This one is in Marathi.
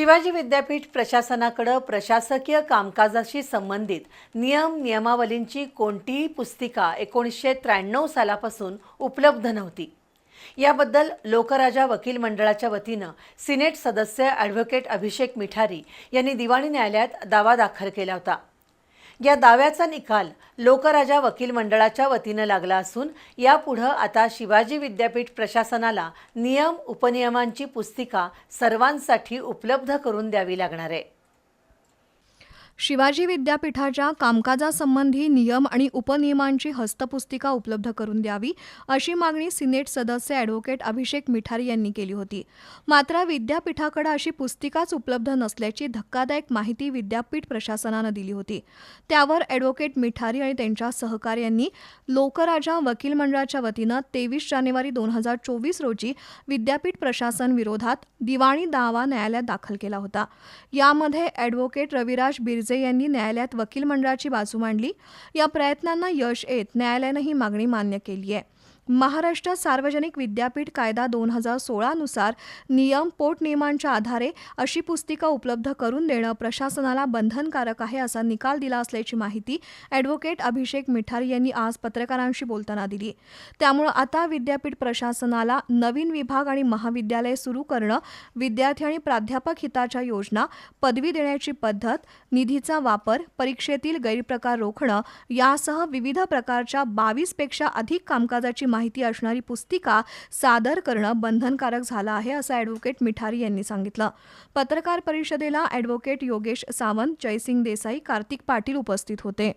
शिवाजी विद्यापीठ प्रशासनाकडं प्रशासकीय कामकाजाशी संबंधित नियम नियमावलींची कोणतीही पुस्तिका एकोणीसशे त्र्याण्णव सालापासून उपलब्ध नव्हती. याबद्दल लोकराजा वकील मंडळाच्या वतीनं सिनेट सदस्य ॲडव्होकेट अभिषेक मिठारी यांनी दिवाणी न्यायालयात दावा दाखल केला होता. या दाव्याचा निकाल लोकराजा वकील मंडळाच्या वतीनं लागला असून यापुढं आता शिवाजी विद्यापीठ प्रशासनाला नियम उपनियमांची पुस्तिका सर्वांसाठी उपलब्ध करून द्यावी लागणार आहे. शिवाजी विद्यापीठाच्या कामकाजासंबंधी नियम आणि उपनियमांची हस्तपुस्तिका उपलब्ध करून द्यावी अशी मागणी सिनेट सदस्य ॲडव्होकेट अभिषेक मिठारी यांनी केली होती. मात्र विद्यापीठाकडे अशी पुस्तिकाच उपलब्ध नसल्याची धक्कादायक माहिती विद्यापीठ प्रशासनानं दिली होती. त्यावर ॲडव्होकेट मिठारी आणि त्यांच्या सहकार्यांनी लोकराजा वकील मंडळाच्या वतीनं तेवीस जानेवारी दोन हजार चोवीस रोजी विद्यापीठ प्रशासन विरोधात दिवाणी दावा न्यायालयात दाखल केला होता. यामध्ये ॲडव्होकेट रविराज बिर्ज यांनी न्यायालयात वकील मंडळाची बाजू मांडली. या प्रयत्नांना यश येत न्यायालयानं ही मागणी मान्य केली आहे. महाराष्ट्र सार्वजनिक विद्यापीठ कायदा दोन हजार सोळानुसार नियम पोटनियमांच्या आधारे अशी पुस्तिका उपलब्ध करून देणं प्रशासनाला बंधनकारक आहे असा निकाल दिला असल्याची माहिती ॲडव्होकेट अभिषेक मिठारी यांनी आज पत्रकारांशी बोलताना दिली. त्यामुळं आता विद्यापीठ प्रशासनाला नवीन विभाग आणि महाविद्यालय सुरू करणं विद्यार्थी आणि प्राध्यापक हिताच्या योजना पदवी देण्याची पद्धत निधीचा वापर परीक्षेतील गैरप्रकार रोखणं यासह विविध प्रकारच्या बावीसपेक्षा अधिक कामकाजाची माहिती असणारी पुस्तिका सादर करणं बंधनकारक झालं आहे असं ॲडव्होकेट मिठारी यांनी सांगितलं. पत्रकार परिषदेला ॲडव्होकेट योगेश सावंत जयसिंग देसाई कार्तिक पाटील उपस्थित होते.